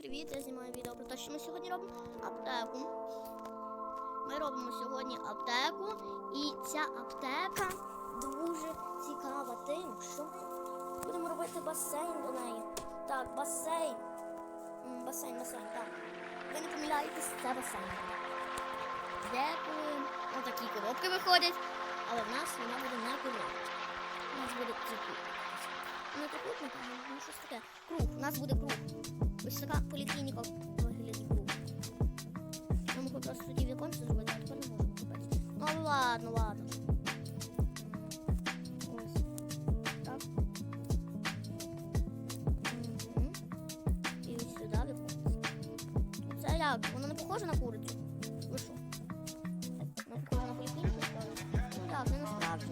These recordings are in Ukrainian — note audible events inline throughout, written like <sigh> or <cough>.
привіт! Я знімаю відео про те, що ми сьогодні робимо аптеку. Ми робимо сьогодні аптеку, і ця аптека дуже цікава тим, що ми будемо робити басейн до неї. Так, басейн. Басейн, басейн, так. Ви не помиляєтесь, це басейн. Деколи отакі коробки виходять, але в нас вона буде не коробка. У нас буде трикутник. Не трикутник, а ну, щось таке. Круг. У нас буде круг. Ладно, ладно. Так. І ось сюди віконце. Воно не похоже на курицю. Ви що? Воно похоже на поліклініку справді? Ну як, не насправді.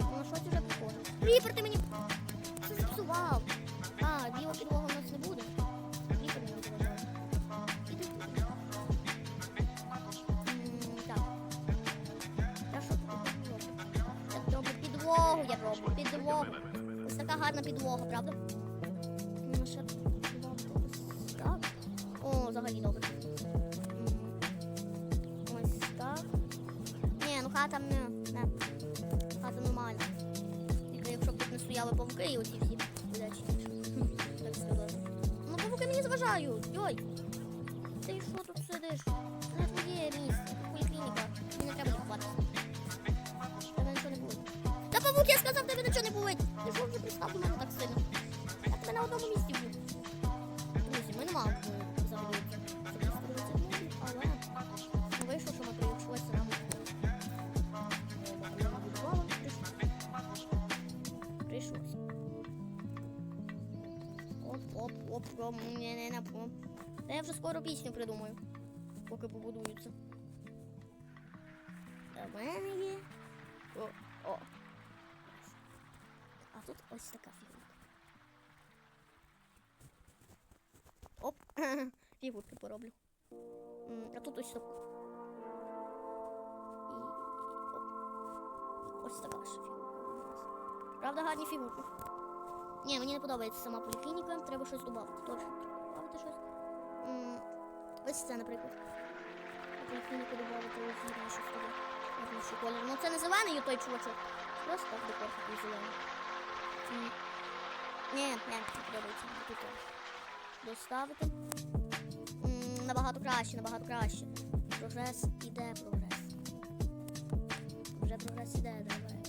Ну на щось вже похоже. Кріпер, ти мені це зіпсував. А, біла підлога гарна підлога, правда? Ну, ще так. О, взагалі добре. Ось так. Ні, ну хата не, не. Хата нормальна. Тільки якщо б тут не стояли павуки і оці всі блядь, так сказати. Ну павуки мені заважають. Йой. Ти що тут сидиш? Не твоє місце, поліклініка. Мені треба лікуватися. Та павук, я сказав, тебе нічого не болить. Ти що вже пристав мене так сильно? Я тебе на одному місці вб'ю. Друзі, ми не мали б взагалі але вийшло, що ми приючилися нам. Прийшлось. Оп, оп, оп, оп, не, не, не, оп. Та я вже скоро пісню придумаю, поки побудуються. До мене є. О, о. А тут ось така фігурка. Оп, <laughs> фігурки пороблю. А тут ось таку. І оп. Ось така ж фігурка. Правда, гарні фігурки. Ні, мені не подобається сама поліклініка, треба щось додати. Точно додати щось. Ось це, наприклад. Поліклініку додати ось щось таке. Ну це не зелений той чувачок. Просто так декор такий зелений. Ні, не подобається. Тут доставити. Набагато краще, набагато краще. Прогрес іде, прогрес. Вже прогрес іде, давай.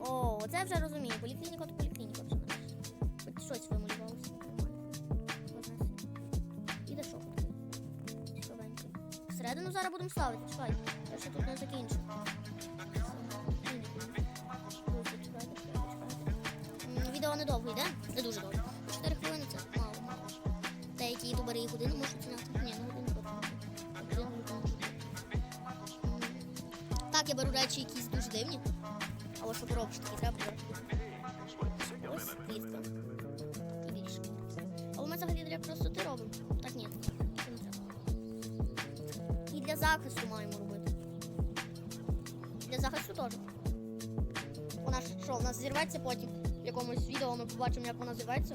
О, оце вже розумію. Поліклініка то поліклініка вже нарешті. Хоч щось вималювалося. Іде такий? Всередину зараз будемо ставити, чекай. Я ще тут не недовго йде, не дуже довго. 4 хвилини це мало, мало. Деякі ютубери і годину можуть зняти. Ні, ну годину Так, я беру речі якісь дуже дивні. Але що поробиш, такі треба брати. Ось клітка. І більше. Але ми взагалі для простоти робимо. Так ні. І для захисту маємо робити. Для захисту теж. Вона ж що, у нас зірветься потім. В якомусь відео ми побачимо, як вона зірветься.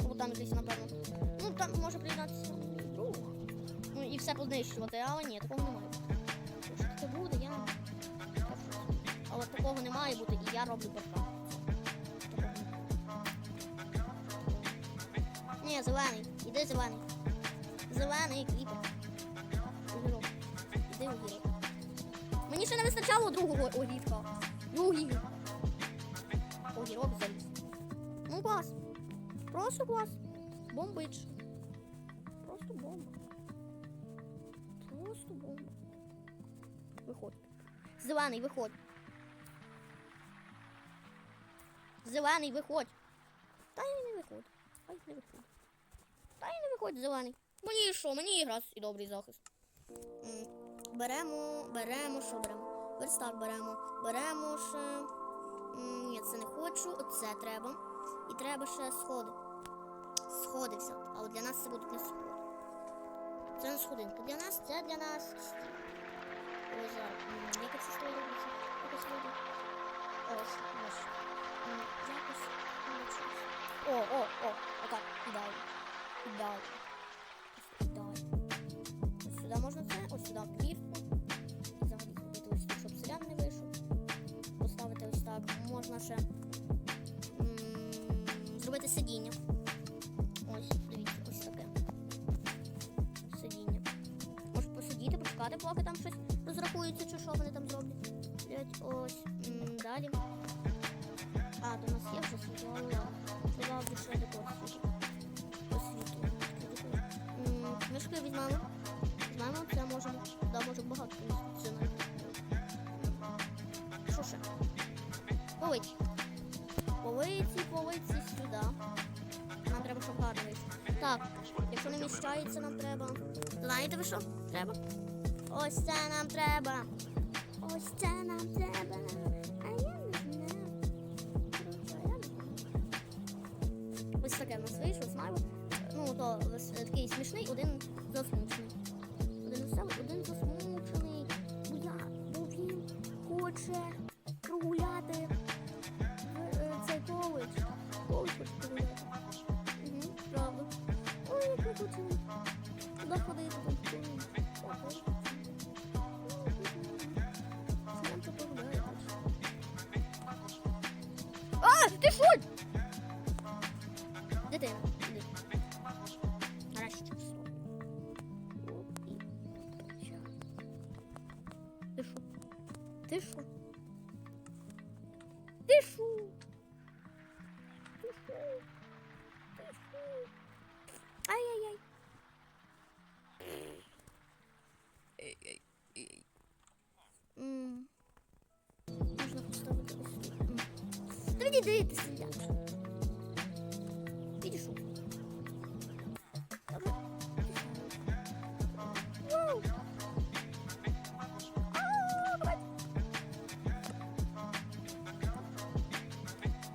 Або там якийсь, напевно. Ну, там може приєднатися. Ну і все познищувати, але ні, такого немає. Що таке буде, я. Але такого не має бути, і я роблю паркан. Ні, зелений. Іди зелений. Зелений кліпер. Огірок. Іди огірок. Мені ще не вистачало другого огірка. Другий. Огірок заліз. Ну клас. Просто клас. Бомбич. Просто бомба. Просто бомба. Виходь. Зелений, виходь. Зелений, виходь. Та й не виходь. Ай, не виходь. Та й не виходь, зелений. Мені що, мені якраз і добрий захист. Беремо, беремо, що беремо? Верстак беремо. Беремо ще. Ні, це не хочу, оце треба. І треба ще сходи. Сходи взяти. Але для нас це будуть не сходи. Це не сходинка. Для нас, це для нас. Ой, зараз. Як це стоїть? Якось люди. Ось, ось. Якось. О, о, о, отак, ідеально. Ідеально. Можна зробити сидіння. Ось, дивіться, ось таке. Сидіння. Можеш посидіти, почекати, поки там щось розрахується, чи що вони там зроблять. Ось. Далі. А, у нас є вже світло. Треба вже ще такого світло. Мішки. Візьмемо, Полиці. Полиці, полиці сюди. Нам треба, щоб гарно вийшло. Так, якщо не міщається, нам треба. Знаєте ви що? Треба? Ось це нам треба. Ось це нам треба. А я не знаю. Ось таке в нас вийшло, смайло. Ну, то такий смішний, один засмучений. Один веселий, один засмучений. Бо я, бо він хоче З. А, ти що? Дитина, іди. Нарешті. Ти що? Ти? Відійди, ти сидять. Підійшов.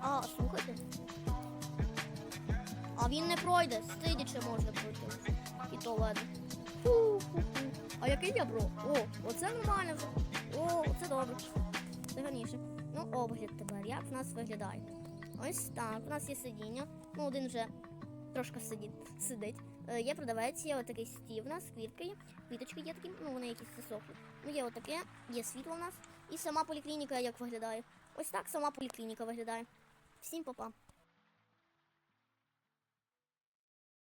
А, слухайте. А він не пройде, стидячи можна пройти. І то ладно. Фу-фу-фу. А який я бро? О, оце нормально. О, оце добре. Це гарніше. Ну, огляд тепер. Як в нас виглядає? Ось так. У нас є сидіння. Ну, один вже трошки сидить. сидить. Е, є продавець, є отакий стів у нас, квітки. Квіточки є такі, ну вони якісь сохли. Ну, є отаке, є світло у нас. І сама поліклініка як виглядає. Ось так сама поліклініка виглядає. Всім па-па.